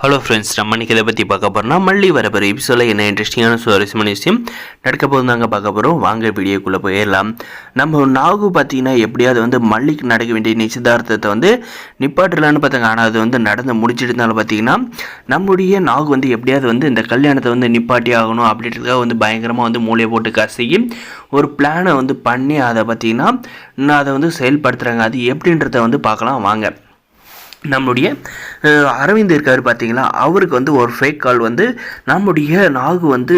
Hello friends நம்ம இன்றைக்கி இதை பற்றி பார்க்க போகிறோம்னா மல்லி வரப்போகிற எபிசோடில் என்ன இன்ட்ரெஸ்டிங்கான சுவாரஸ்யமான விஷயம் நடக்க போது தாங்க பார்க்க போகிறோம் வாங்க வீடியோக்குள்ளே போயிடலாம். நம்ம நாகு பார்த்தீங்கன்னா எப்படியாவது வந்து மல்லிக்கு நடக்க வேண்டிய நிச்சயதார்த்தத்தை வந்து நிப்பாட்டலான்னு பார்த்தாங்க. ஆனால் அது வந்து நடந்து முடிச்சிருந்தாலும் பார்த்தீங்கன்னா நம்முடைய நாகு வந்து எப்படியாவது வந்து இந்த கல்யாணத்தை வந்து நிப்பாட்டி ஆகணும் அப்படின்றதுக்காக வந்து பயங்கரமாக வந்து மூளையை போட்டு கசையும் ஒரு பிளானை வந்து பண்ணி அதை பார்த்தீங்கன்னா இன்னும் அதை வந்து செயல்படுத்துகிறாங்க அது எப்படின்றத வந்து பார்க்கலாம். வாங்க. நம்முடைய அரவிந்த் இருக்கார் பார்த்தீங்களா அவருக்கு வந்து ஒரு ஃபேக் கால் வந்து நம்முடைய நாகு வந்து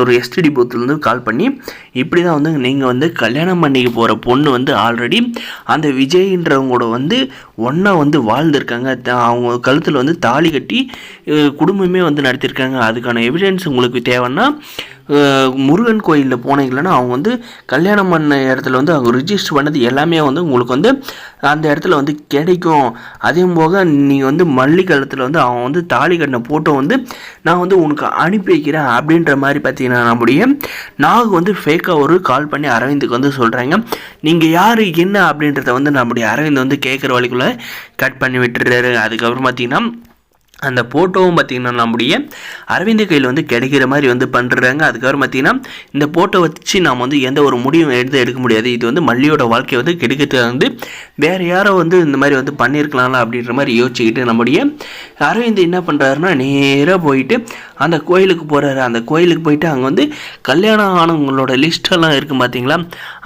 ஒரு எஸ்டிடி பூத்துலேருந்து கால் பண்ணி இப்படி தான் வந்து நீங்கள் வந்து கல்யாணம் பண்ணிக்க போகிற பொண்ணு வந்து ஆல்ரெடி அந்த விஜய்ன்றவங்களோட வந்து ஒன்றா வந்து வாழ்ந்திருக்காங்க. த- அவங்க கழுத்தில் வந்து தாலி கட்டி குடும்பமே வந்து நடத்தியிருக்காங்க அதுக்கான எவிடன்ஸ் உங்களுக்கு தேவைன்னா முருகன் கோயிலில் போனீங்கன்னா அவங்க வந்து கல்யாணம் பண்ண இடத்துல வந்து அவங்க ரிஜிஸ்டர் பண்ணது எல்லாமே வந்து உங்களுக்கு வந்து அந்த இடத்துல வந்து கிடைக்கும். அதே போக நீங்கள் வந்து மல்லிகலத்தில் வந்து அவன் வந்து தாலி கட்டின ஃபோட்டோ வந்து நான் வந்து உனக்கு அனுப்பி வைக்கிறேன் அப்படின்ற மாதிரி பார்த்தீங்கன்னா நம்முடைய நாகு வந்து ஃபேக்காக ஒரு கால் பண்ணி அரவிந்துக்கு வந்து சொல்கிறாங்க நீங்கள் யார் என்ன அப்படின்றத வந்து நம்முடைய அரவிந்த் வந்து கேட்குற வழிக்குள்ளே கட் பண்ணி விட்டுறாரு. அதுக்கப்புறம் பார்த்தீங்கன்னா அந்த ஃபோட்டோவும் பார்த்திங்கன்னா நம்முடைய அரவிந்த் கையில் வந்து கிடைக்கிற மாதிரி வந்து பண்ணுறாங்க அதுக்கப்புறம் பார்த்தீங்கன்னா இந்த ஃபோட்டோ வச்சு நாம் வந்து எந்த ஒரு முடிவும் எடுத்து எடுக்க முடியாது. இது வந்து மல்லியோட வாழ்க்கையை வந்து கெடுக்கிறது வந்து வேறு யாரோ வந்து இந்த மாதிரி வந்து பண்ணியிருக்கலாம்ல அப்படின்ற மாதிரி யோசிச்சுக்கிட்டு நம்முடைய அரவிந்த் என்ன பண்ணுறாருன்னா நேராக போயிட்டு அந்த கோயிலுக்கு போகிறாரு அந்த கோயிலுக்கு போயிட்டு அங்கே வந்து கல்யாணம் ஆனவங்களோட லிஸ்ட்டெல்லாம் இருக்குது பார்த்தீங்களா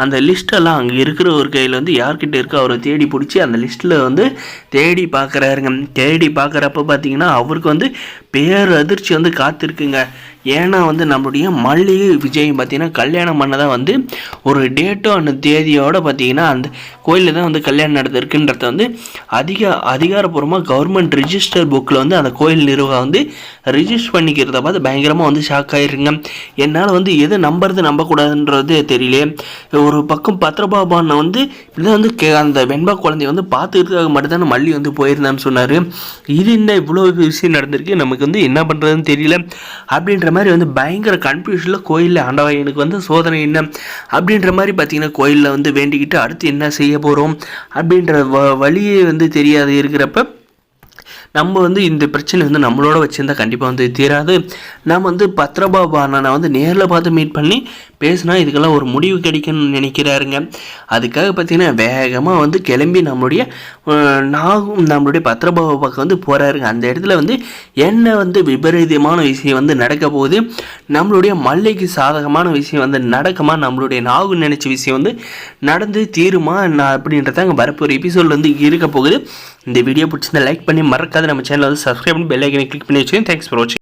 அந்த லிஸ்ட்டெல்லாம் அங்கே இருக்கிற ஒரு கையில் வந்து யார்கிட்ட இருக்கோ அவரை தேடி பிடிச்சி அந்த லிஸ்ட்டில் வந்து தேடி பார்க்குறாருங்க தேடி பார்க்குறப்ப பார்த்தீங்கன்னா அவருக்கு வந்து பேர் அதிர்ச்சி வந்து காத்திருக்குங்க. ஏன்னா வந்து நம்மளுடைய மல்லிகை விஜய் பார்த்தீங்கன்னா கல்யாணம் பண்ணதான் வந்து ஒரு டேட்டோ அந்த தேதியோடு பார்த்தீங்கன்னா அந்த கோயிலில் தான் வந்து கல்யாணம் நடந்திருக்குன்றத வந்து அதிக அதிகாரப்பூர்வமாக கவர்மெண்ட் ரிஜிஸ்டர் புக்கில் வந்து அந்த கோயில் நிர்வாகம் வந்து ரிஜிஸ்டர் பண்ணிக்கிறத பார்த்து பயங்கரமாக வந்து ஷாக் ஆகிருங்க என்னால் வந்து எதை நம்புறது நம்பக்கூடாதுன்றது தெரியலையே. ஒரு பக்கம் பத்ரபாபானை வந்து இப்படிதான் வந்து கே அந்த வெண்பா குழந்தைய வந்து பார்த்துக்கிறதுக்காக மட்டும்தான் மல்லி வந்து போயிருந்தான்னு சொன்னார். இது என்ன இவ்வளோ விஷயம் நடந்திருக்கு? நமக்கு வந்து என்ன பண்ணுறதுன்னு தெரியல. அப்படின்ற மாதிரி வந்து பயங்கர கன்ஃபியூஷனில் கோயிலில் ஆண்டவா எனக்கு வந்து சோதனை என்ன? அப்படின்ற மாதிரி பார்த்தீங்கன்னா கோயிலில் வந்து வேண்டிக்கிட்டு அடுத்து என்ன செய்ய போகிறோம் அப்படின்ற வ வழியே வந்து தெரியாது இருக்கிறப்ப நம்ம வந்து இந்த பிரச்சனை வந்து நம்மளோட வச்சுருந்தா கண்டிப்பாக வந்து தீராது. நம்ம வந்து பத்ரபாபு அண்ணனை வந்து நேரில் பார்த்து மீட் பண்ணி பேசினா இதுக்கெல்லாம் ஒரு முடிவு கிடைக்கணும்னு நினைக்கிறாருங்க. அதுக்காக பார்த்தீங்கன்னா வேகமாக வந்து கிளம்பி நம்மளுடைய நாகும் நம்மளுடைய பத்ரபாபு பக்கம் வந்து போகிறாருங்க அந்த இடத்துல வந்து என்ன வந்து விபரீதமான விஷயம் வந்து நடக்க போகுது? நம்மளுடைய மல்லிக்கு சாதகமான விஷயம் வந்து நடக்குமா? நம்மளுடைய நாகு நினச்ச விஷயம் வந்து நடந்து தீருமா? நான் அப்படின்றத அங்கே வரப்போகிற எபிசோட் வந்து இருக்க போகுது. இந்த வீடியோ பிடிச்சிருந்தா லைக் பண்ணி மறக்காத நம்ம சேனலை வந்து சப்ஸ்கிரைப் பண்ணி பெல் ஐக்கனை கிளிக் பண்ணி வச்சுக்கோங்க. தேங்க்ஸ் ஃபார் வாட்சிங்